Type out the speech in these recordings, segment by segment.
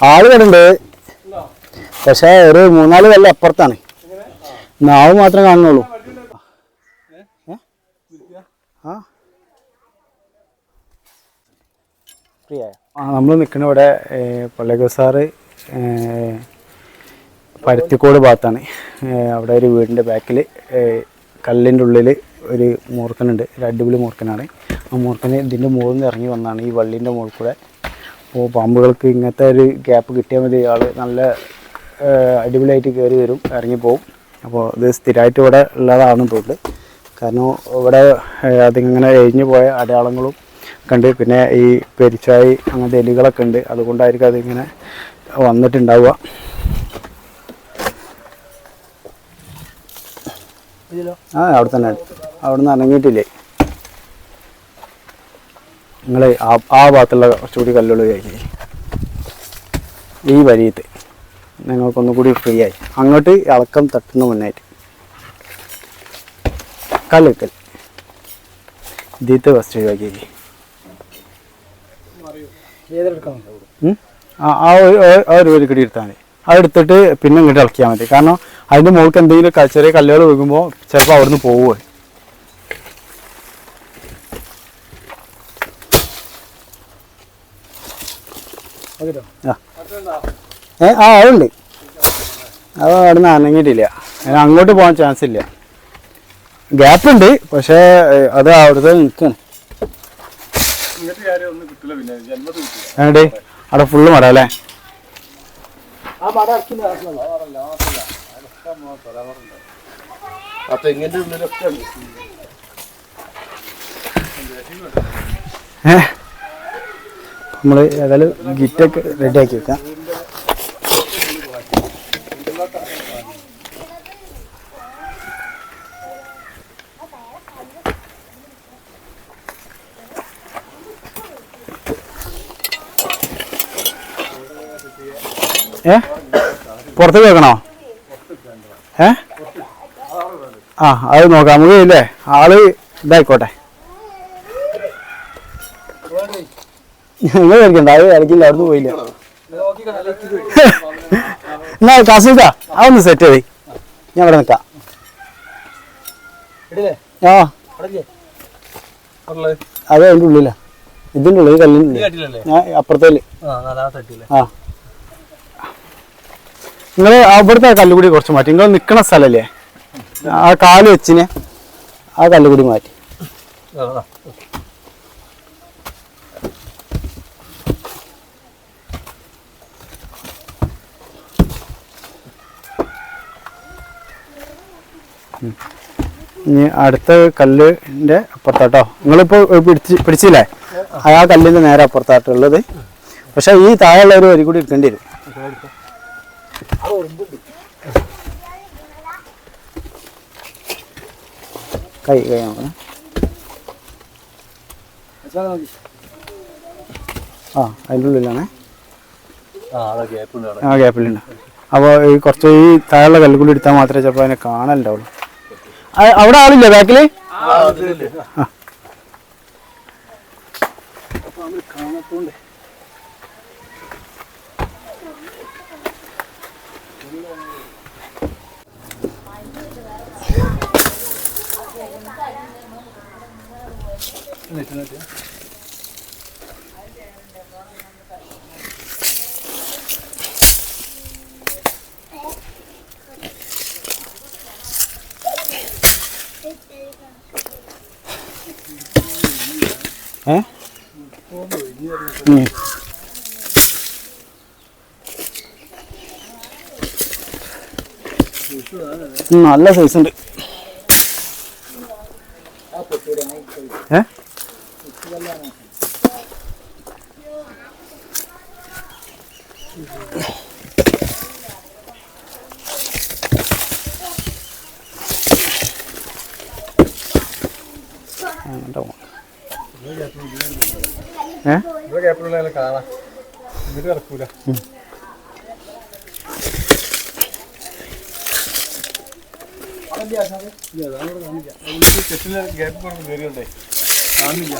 ആൾ വരുന്നുണ്ട് പക്ഷെ ഒരു മൂന്നാൽ കൊല്ലം അപ്പുറത്താണ്. നാവ് മാത്രമേ കാണുന്നുള്ളൂ? ആ? ആ നമ്മൾ നിൽക്കുന്ന ഇവിടെ സാറ് പരുത്തിക്കോട് ഭാഗത്താണ്. അവിടെ ഒരു വീടിന്റെ ബാക്കിൽ കല്ലിന്റെ ഉള്ളിൽ ഒരു മൂർക്കനുണ്ട്. ഒരു അടിപൊളി മൂർക്കനാണ്. ആ മൂർക്കന് ഇതിന്റെ മുകളിൽ നിന്ന് ഇറങ്ങി വന്നാണ് ഈ വള്ളീന്റെ മുകളിൽ കൂടെ അപ്പോൾ പാമ്പുകൾക്ക് ഇങ്ങനത്തെ ഒരു ഗ്യാപ്പ് കിട്ടിയാൽ മതി. ആൾ നല്ല അടിപൊളിയായിട്ട് കയറി വരും ഇറങ്ങിപ്പോവും. അപ്പോൾ ഇത് സ്ഥിരമായിട്ട് ഇവിടെ ഉള്ളതാണെന്ന് തോന്നുന്നു. കാരണം ഇവിടെ അതിങ്ങനെ എഴിഞ്ഞു പോയ അടയാളങ്ങളും കണ്ട് പിന്നെ ഈ പെരിച്ചായി അങ്ങനത്തെ എലികളൊക്കെ ഉണ്ട്. അതുകൊണ്ടായിരിക്കും അതിങ്ങനെ വന്നിട്ടുണ്ടാവുക. ആ അവിടെ തന്നെ. അവിടെ നിന്ന് ഇറങ്ങിയിട്ടില്ലേ നിങ്ങൾ ആ ആ ഭാഗത്തുള്ള കുറച്ചുകൂടി കല്ലുകൾ കഴിക്കി ഈ വരിയത്ത് നിങ്ങൾക്കൊന്നും കൂടി ഫ്രീ ആയി. അങ്ങോട്ട് ഇളക്കം തട്ടുന്ന മുന്നായിട്ട്. കല്ല് കല്ല് ഇതിത്തെ ഫസ്റ്റ് ഒഴിവാക്കി? ആ ഒരു ഒരു കടി എടുത്താൽ മതി. അത് എടുത്തിട്ട് പിന്നെ ഇങ്ങോട്ട് ഇളക്കിയാൽ മതി. കാരണം അതിന്റെ മുകൾക്ക് എന്തെങ്കിലും ചെറിയ കല്ലുകൾ വെക്കുമ്പോൾ ചിലപ്പോൾ അവിടുന്ന് പോവുക ഏ ആ അതുണ്ട് അത് അവിടെ നിന്ന് അനങ്ങിയിട്ടില്ല അതിന് അങ്ങോട്ട് പോകാൻ ചാൻസ് ഇല്ല. ഗ്യാപ്പ് ഉണ്ട് പക്ഷേ അത് അവിടുത്തെ നിൽക്കണം. ഏണ്ടേ അവിടെ ഫുള്ള് മട അല്ലേ? ആ തെങ്ങിന്റെ ഉള്ളിലൊക്കെ ഉണ്ട് ഏ നമ്മൾ ഏതായാലും ഗിറ്റൊക്കെ ആക്കി വെക്കാം. ഏ? പുറത്തേക്ക് വെക്കണോ ഏ? ആ അത് നോക്കാം. നമുക്ക് ഇല്ലേ ആൾ ഇതായിക്കോട്ടെ. നിങ്ങൾ കളിക്കണ്ട അത് കളിക്കില്ല അവിടുന്ന് പോയില്ല. എന്നാ കാസിക്ക അതൊന്ന് സെറ്റ് ആയി ഞാൻ ഇവിടെ നിൽക്കാം. ആ. അത് അതിന്റെ ഉള്ളിലാ. ഇതിന്റെ ഉള്ളിൽ കല്ലിന്റെ ഞാൻ അപ്പുറത്തേൽ. ആ നിങ്ങൾ അവിടുത്തെ കല്ലുകൂടി കുറച്ച് മാറ്റി. നിങ്ങൾ നിൽക്കണ സ്ഥലല്ലേ? ആ കാൽ വെച്ചിന് ആ കല്ലുകൂടി മാറ്റി. ഇനി അടുത്ത കല്ലിന്റെ അപ്പുറത്താട്ടോ. നിങ്ങളിപ്പോ പിടിച്ച് പിടിച്ചില്ലേ? ആ കല്ലിന്റെ നേരെ അപ്പുറത്താട്ടുള്ളത് പക്ഷെ ഈ താഴെയുള്ള ഒരു വരി കൂടി എടുക്കേണ്ടി വരും. കൈ കൈ ആ അതിന്റെ ഉള്ളിലാണേ. ആ ഗ്യാപ്പിലുണ്ട് അപ്പോൾ ഈ കുറച്ച് ഈ താഴെയുള്ള കല്ലുകൂടി എടുത്താൽ മാത്രമേ ചിലപ്പോൾ അതിനെ കാണലുണ്ടാവുള്ളൂ. അവിടെ ആളില്ലേ ബാക്കിൽ ഏ? നല്ല സൈസ് ഉണ്ട്. ഏ? കിടക്കൂല ഗ്യാപ്പ് കൊണ്ട് കയറിയോണ്ടേ കാണില്ല.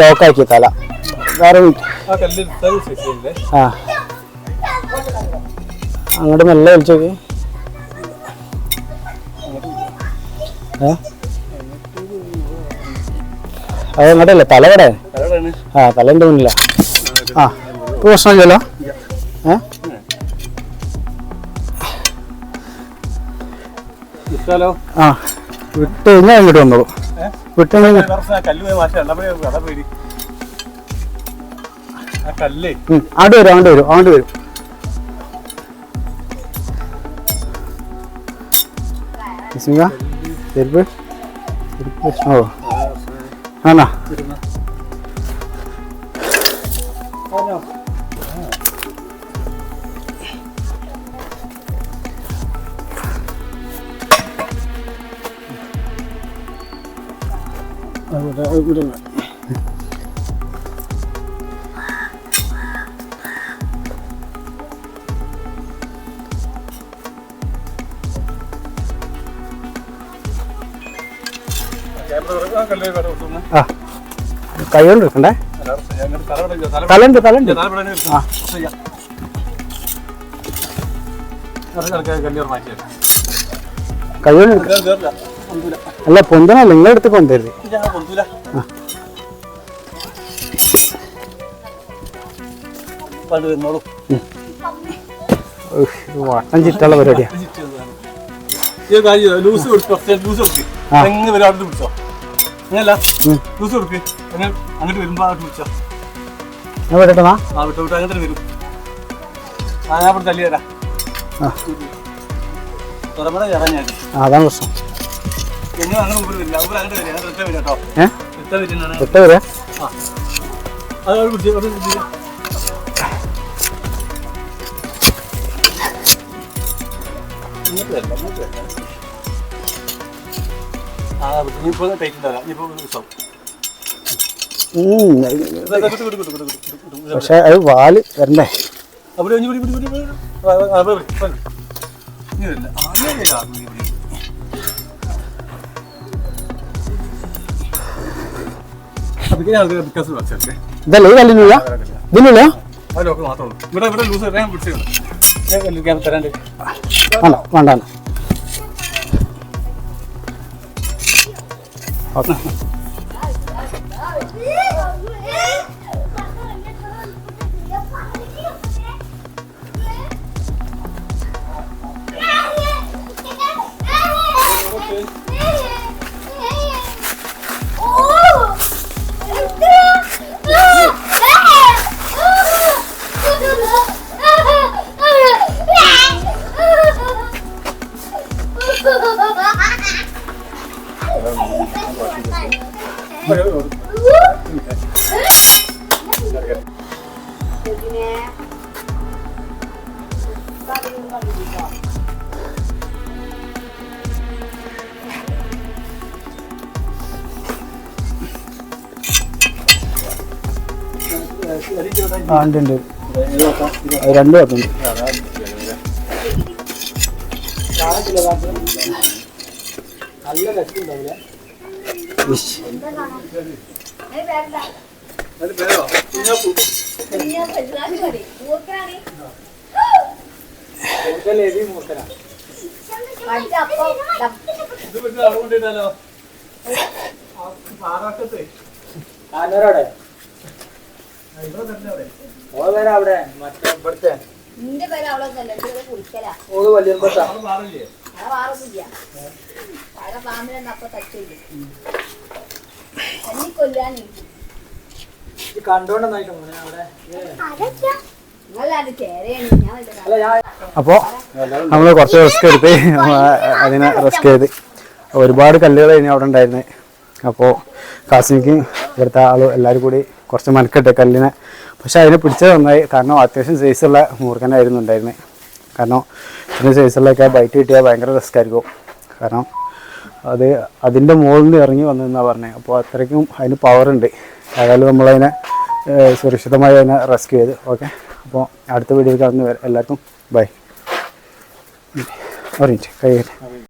ലോക്കാക്കി തല. വേറെ അങ്ങോട്ട് നല്ല വലിച്ചോക്ക്. ഏ? അത് അങ്ങോട്ടല്ലേ? തലകടേ? ആ തല എന്റെ മുന്നില്ല ആ. ഇപ്പോൾ പ്രശ്നമില്ലല്ലോ? ഏഹ് ആ വിട്ട് കഴിഞ്ഞാൽ ഇങ്ങോട്ട് വന്നോളൂ. വിട്ട് ആണ്ട് വരും അങ്ങോട്ട് വരും അങ്ങോട്ട് വരും. ചെരുപ്പ് ഓ. ആണോ? ഇവിടെ ക്യാമറ ആ. കൈ കൊണ്ട് എടുക്കണ്ടേ തല തലണ്ട് തലണ്ട് ആ. കല്ല് മാറ്റിയത് കൈ കൊണ്ട് അല്ല പണ്ട് വന്നോളൂ. ഉഫ്, ഇത് വട്ടം ചുറ്റുള്ള പരിപാടിയാ. ലൂസ് ലൂസ് കൊടുക്കും. പിടിച്ചോ? അങ്ങനല്ല. ലൂസ് അങ്ങോട്ട് വരുമ്പോ അവിടെ പിടിച്ചോ? ഞാൻ വിടട്ടെന്നാ ആ വിട്ടോ വിട്ടോ. അങ്ങോട്ട് വരും. ആ ഞാൻ ഇവിടെ തല്ലി തരാം തുറമട ഇറങ്ങിയാൽ അതാണ് പ്രശ്നം. വരെ വിട്ടു പക്ഷെ അത് വാൽ വരണ്ടേ അവിടെ പിടിച്ചിട്ടുണ്ട്. ഞാൻ കല്ലിക്കാൻ തരാണ്ട് വേണ്ട വേണ്ട വേണ്ട. ഓക്കെ. ആ ഉണ്ട് ഉണ്ട് അത് രണ്ട് പേർക്കുണ്ട് ഇഷ്. അതിൽ പേരോ അവിടെ നിന്റെ പേര് അവളെ തന്നെ കുളിക്കലാ നമ്മൾ പഴ പാമ്പിനെ അപ്പൊ തച്ചില്ല തന്നി. അപ്പോൾ നമ്മൾ കുറച്ച് റിസ്ക് എടുത്ത് അതിനെ റിസ്ക് ചെയ്ത്. ഒരുപാട് കല്ലുകൾ ഇനി അവിടെ ഉണ്ടായിരുന്നത് അപ്പോൾ കാസിനിക്ക് ഇവിടുത്തെ ആൾ എല്ലാവരും കൂടി കുറച്ച് മനക്കെട്ടെ കല്ലിനെ പക്ഷെ അതിനെ പിടിച്ചത് നന്നായി. കാരണം അത്യാവശ്യം സൈസുള്ള മൂർഖനായിരുന്നു ഉണ്ടായിരുന്നത് കാരണം ഇത്രയും സൈസിലൊക്കെ ബൈറ്റ് കിട്ടിയാൽ ഭയങ്കര റിസ്ക് ആയിരിക്കും. കാരണം അത് അതിന്റെ മുകളിൽ നിന്ന് ഇറങ്ങി വന്നതെന്നാണ് പറഞ്ഞത് അപ്പോൾ അത്രയ്ക്കും അതിന് പവർ ഉണ്ട്. ഏതായാലും നമ്മളതിനെ സുരക്ഷിതമായി അതിനെ റെസ്ക്യൂ ചെയ്ത്. ഓക്കെ അപ്പോൾ അടുത്ത വീഡിയോയിൽ കാണുന്ന എല്ലാവർക്കും ബൈ ഓറിയന്റ് കൈ.